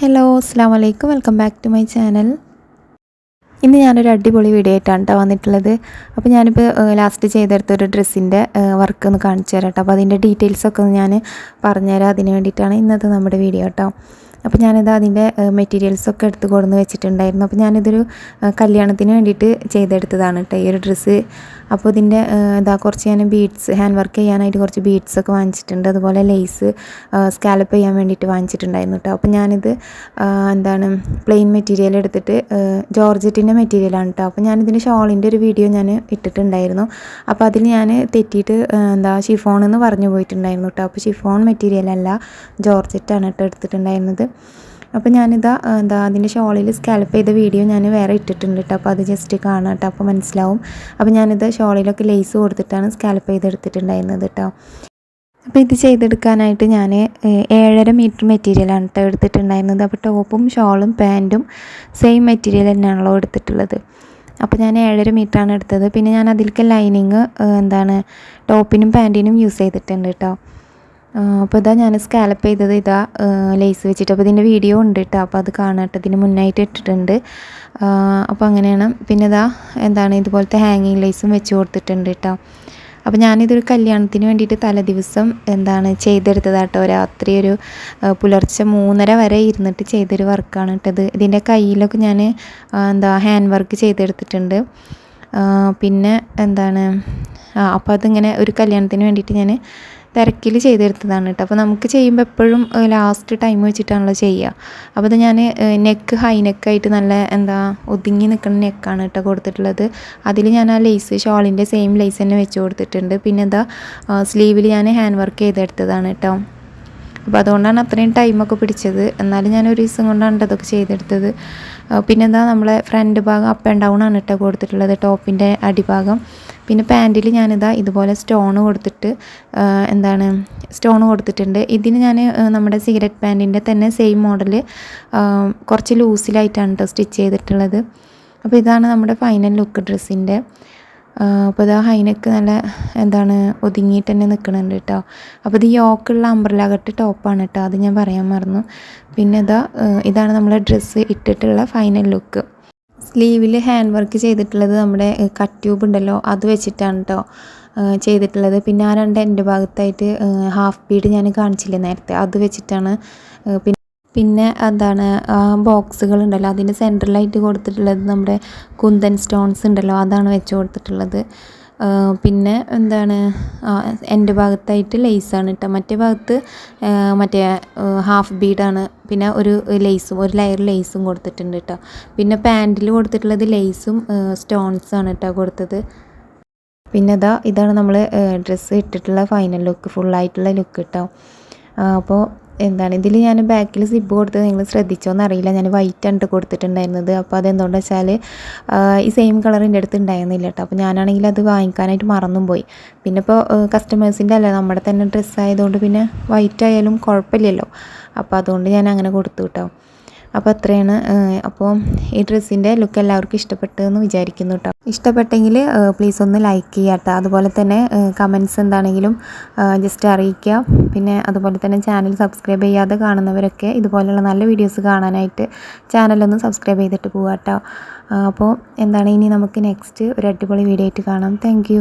Hello അസ്സാം വലൈക്കും welcome back to my channel ഇന്ന് ഞാനൊരു അടിപൊളി വീഡിയോ ആയിട്ടാണ് കേട്ടോ വന്നിട്ടുള്ളത്. അപ്പോൾ ഞാനിപ്പോൾ ലാസ്റ്റ് ചെയ്തെടുത്ത ഒരു ഡ്രസ്സിന്റെ വർക്ക് ഒന്ന് കാണിച്ചു തരാം കേട്ടോ അപ്പോൾ അതിന്റെ ഡീറ്റെയിൽസൊക്കെ ഒന്ന് ഞാൻ പറഞ്ഞുതരാം അതിന് വേണ്ടിയിട്ടാണ് ഇന്നത്തെ നമ്മുടെ വീഡിയോ കേട്ടോ അപ്പോൾ ഞാനിത് അതിന്റെ മെറ്റീരിയൽസൊക്കെ എടുത്ത് കൊടുന്ന് വെച്ചിട്ടുണ്ടായിരുന്നു. അപ്പോൾ ഞാനിതൊരു കല്യാണത്തിന് വേണ്ടിയിട്ട് ചെയ്തെടുത്തതാണ് കേട്ടോ ഈ ഒരു ഡ്രസ്സ് അപ്പോൾ ഇതിന്റെ ഇതാ കുറച്ച് ഞാൻ ബീഡ്സ് ഹാൻഡ് വർക്ക് ചെയ്യാനായിട്ട് കുറച്ച് ബീഡ്സ് ഒക്കെ വാങ്ങിച്ചിട്ടുണ്ട്. അതുപോലെ ലേസ് സ്കാലപ്പ് ചെയ്യാൻ വേണ്ടിയിട്ട് വാങ്ങിച്ചിട്ടുണ്ടായിരുന്നു കേട്ടോ. അപ്പോൾ ഞാനിത് എന്താണ് പ്ലെയിൻ മെറ്റീരിയൽ എടുത്തിട്ട് ജോർജറ്റിന്റെ മെറ്റീരിയലാണ് കേട്ടോ. അപ്പോൾ ഞാനിതിന്റെ ഷോളിന്റെ ഒരു വീഡിയോ ഞാൻ ഇട്ടിട്ടുണ്ടായിരുന്നു. അപ്പോൾ അതിൽ ഞാൻ തെറ്റിയിട്ട് എന്താ ഷിഫോൺ എന്ന് പറഞ്ഞു പോയിട്ടുണ്ടായിരുന്നു കേട്ടോ. അപ്പോൾ ഷിഫോൺ മെറ്റീരിയൽ അല്ല ജോർജറ്റാണ് കേട്ടോ എടുത്തിട്ടുണ്ടായിരുന്നത്. അപ്പോൾ ഞാനിതാ എന്താ അതിന്റെ ഷോളിൽ സ്കാലപ്പ് ചെയ്ത വീഡിയോ ഞാൻ വേറെ ഇട്ടിട്ടുണ്ട് കേട്ടോ അപ്പോൾ അത് ജസ്റ്റ് കാണാം കേട്ടോ അപ്പോൾ മനസ്സിലാവും. അപ്പോൾ ഞാനിത് ഷോളിലൊക്കെ ലേസ് കൊടുത്തിട്ടാണ് സ്കാലപ്പ് ചെയ്തെടുത്തിട്ടുണ്ടായിരുന്നത് കേട്ടോ അപ്പോൾ ഇത് ചെയ്തെടുക്കാനായിട്ട് ഞാൻ ഏഴര മീറ്റർ മെറ്റീരിയലാണ് കേട്ടോ എടുത്തിട്ടുണ്ടായിരുന്നത്. അപ്പോൾ ടോപ്പും ഷോളും പാന്റും സെയിം മെറ്റീരിയൽ തന്നെയാണല്ലോ എടുത്തിട്ടുള്ളത്. അപ്പോൾ ഞാൻ ഏഴര മീറ്ററാണ് എടുത്തത്. പിന്നെ ഞാൻ അതിലേക്ക് ലൈനിങ് എന്താണ് ടോപ്പിനും പാന്റിനും യൂസ് ചെയ്തിട്ടുണ്ട് കേട്ടോ അപ്പോൾ ഇതാ ഞാൻ സ്കാലപ്പ് ചെയ്തത്. ഇതാ ലേസ് വെച്ചിട്ട്. അപ്പോൾ ഇതിന്റെ വീഡിയോ ഉണ്ട് കേട്ടോ അപ്പോൾ അത് കാണട്ടെ ഇതിന് മുന്നായിട്ട് ഇട്ടിട്ടുണ്ട്. അപ്പോൾ അങ്ങനെയാണ്. പിന്നെ ഇതാ എന്താണ് ഇതുപോലത്തെ ഹാങ്ങിങ് ലേസും വെച്ച് കൊടുത്തിട്ടുണ്ട് കേട്ടോ അപ്പോൾ ഞാനിതൊരു കല്യാണത്തിന് വേണ്ടിയിട്ട് തലേ ദിവസം എന്താണ് ചെയ്തെടുത്തതാട്ടോ. രാത്രി ഒരു പുലർച്ചെ മൂന്നര വരെ ഇരുന്നിട്ട് ചെയ്തൊരു വർക്കാണ് കേട്ടത് ഇതിന്റെ കയ്യിലൊക്കെ ഞാൻ എന്താ ഹാൻഡ് വർക്ക് ചെയ്തെടുത്തിട്ടുണ്ട്. പിന്നെ എന്താണ് അപ്പോൾ അതിങ്ങനെ ഒരു കല്യാണത്തിന് വേണ്ടിയിട്ട് ഞാൻ തിരക്കിൽ ചെയ്തെടുത്തതാണ് കേട്ടോ. അപ്പോൾ നമുക്ക് ചെയ്യുമ്പോൾ എപ്പോഴും ലാസ്റ്റ് ടൈം വെച്ചിട്ടാണല്ലോ ചെയ്യുക. അപ്പോൾ ഞാൻ നെക്ക് ഹൈ നെക്കായിട്ട് നല്ല എന്താ ഒതുങ്ങി നിൽക്കുന്ന നെക്കാണ് കേട്ടോ കൊടുത്തിട്ടുള്ളത്. അതിൽ ഞാൻ ആ ലേസ് ഷോളിന്റെ സെയിം ലേസ് തന്നെ വെച്ച് കൊടുത്തിട്ടുണ്ട്. പിന്നെ എന്താ സ്ലീവിൽ ഞാൻ ഹാൻഡ് വർക്ക് ചെയ്തെടുത്തതാണ് കേട്ടോ. അപ്പോൾ അതുകൊണ്ടാണ് അത്രയും ടൈമൊക്കെ പിടിച്ചത്. എന്നാലും ഞാൻ ഒരു ദിവസം കൊണ്ടാണ് അതൊക്കെ ചെയ്തെടുത്തത്. പിന്നെന്താ നമ്മളെ ഫ്രണ്ട് ഭാഗം അപ്പ് ആൻഡ് ഡൗൺ ആണ് കേട്ടോ കൊടുത്തിട്ടുള്ളത്. ടോപ്പിന്റെ അടിഭാഗം. പിന്നെ പാന്റിൽ ഞാനിതാ ഇതുപോലെ സ്റ്റോൺ കൊടുത്തിട്ട് എന്താണ് സ്റ്റോൺ കൊടുത്തിട്ടുണ്ട്. ഇതിന് ഞാൻ നമ്മുടെ സിഗരറ്റ് പാന്റിന്റെ തന്നെ സെയിം മോഡൽ കുറച്ച് ലൂസിലായിട്ടാണ് കേട്ടോ സ്റ്റിച്ച് ചെയ്തിട്ടുള്ളത്. അപ്പോൾ ഇതാണ് നമ്മുടെ ഫൈനൽ ലുക്ക് ഡ്രസ്സിന്റെ. അപ്പോൾ ഇതാ ഹൈനക്ക് നല്ല എന്താണ് ഒതുങ്ങിയിട്ട് തന്നെ നിൽക്കുന്നുണ്ട് കേട്ടോ അപ്പോൾ ഇത് യോക്കുള്ള അംബ്രല കെട്ട് ടോപ്പാണ് കേട്ടോ അത് ഞാൻ പറയാൻ മറന്നു. പിന്നെ ഇതാ ഇതാണ് നമ്മളെ ഡ്രസ്സ് ഇട്ടിട്ടുള്ള ഫൈനൽ ലുക്ക്. സ്ലീവിൽ ഹാൻഡ് വർക്ക് ചെയ്തിട്ടുള്ളത് നമ്മുടെ കട്ട് ട്യൂബ് ഉണ്ടല്ലോ അത് വെച്ചിട്ടാണ് കേട്ടോ ചെയ്തിട്ടുള്ളത്. പിന്നെ ആ രണ്ട് എന്റെ ഭാഗത്തായിട്ട് ഹാഫ് ബീഡ് ഞാൻ കാണിച്ചില്ലേ നേരത്തെ അത് വെച്ചിട്ടാണ് പിന്നെ പിന്നെ എന്താണ് ബോക്സുകൾ ഉണ്ടല്ലോ അതിന്റെ സെൻട്രലായിട്ട് കൊടുത്തിട്ടുള്ളത് നമ്മുടെ കുന്തൻ സ്റ്റോൺസ് ഉണ്ടല്ലോ അതാണ് വെച്ച് കൊടുത്തിട്ടുള്ളത്. പിന്നെ എന്താണ് എന്റെ ഭാഗത്തായിട്ട് ലേസാണ് കേട്ടോ മറ്റേ ഭാഗത്ത് മറ്റേ ഹാഫ് ബീഡാണ് പിന്നെ ഒരു ലെയ്സും ഒരു ലെയർ ലെയ്സും കൊടുത്തിട്ടുണ്ട് കേട്ടോ പിന്നെ പാന്റിൽ കൊടുത്തിട്ടുള്ളത് ലേസും സ്റ്റോൺസാണ് കേട്ടോ കൊടുത്തത്. പിന്നെ ഇതാ ഇതാണ് നമ്മൾ ഡ്രസ്സ് ഇട്ടിട്ടുള്ള ഫൈനൽ ലുക്ക് ഫുള്ളായിട്ടുള്ള ലുക്ക് കേട്ടോ അപ്പോൾ എന്താണ് ഇതിൽ ഞാൻ ബാക്കിൽ സിബ് കൊടുത്തത് നിങ്ങൾ ശ്രദ്ധിച്ചോന്ന് അറിയില്ല ഞാൻ വൈറ്റ് ആണ് കൊടുത്തിട്ടുണ്ടായിരുന്നത് അപ്പോൾ അതെന്തുകൊണ്ടെന്ന് വെച്ചാൽ ഈ സെയിം കളർ എന്റെ അടുത്ത് ഉണ്ടായിരുന്നില്ല കേട്ടോ അപ്പോൾ ഞാനാണെങ്കിൽ അത് വാങ്ങിക്കാനായിട്ട് മറന്നും പോയി. പിന്നെ ഇപ്പോൾ കസ്റ്റമേഴ്സിന്റെ അല്ല നമ്മുടെ തന്നെ ഡ്രസ്സ് ആയതുകൊണ്ട് പിന്നെ വൈറ്റ് ആയാലും കുഴപ്പമില്ലല്ലോ. അപ്പോൾ അതുകൊണ്ട് ഞാൻ അങ്ങനെ കൊടുത്തു കേട്ടോ അപ്പോൾ അത്രയാണ് അപ്പോൾ ഈ ഡ്രസ്സിന്റെ ലുക്ക് എല്ലാവർക്കും ഇഷ്ടപ്പെട്ടു എന്ന് വിചാരിക്കുന്നു കേട്ടോ ഇഷ്ടപ്പെട്ടെങ്കിൽ പ്ലീസ് ഒന്ന് ലൈക്ക് ചെയ്യുക കേട്ടോ അതുപോലെ തന്നെ കമൻസ് എന്താണെങ്കിലും ജസ്റ്റ് അറിയിക്കുക പിന്നെ അതുപോലെ തന്നെ ചാനൽ സബ്സ്ക്രൈബ് ചെയ്യാതെ കാണുന്നവരൊക്കെ ഇതുപോലെയുള്ള നല്ല വീഡിയോസ് കാണാനായിട്ട് ചാനലൊന്ന് സബ്സ്ക്രൈബ് ചെയ്തിട്ട് പോകാം അപ്പോൾ എന്താണ് ഇനി നമുക്ക് നെക്സ്റ്റ് ഒരു അടിപൊളി വീഡിയോ ആയിട്ട് കാണാം. താങ്ക്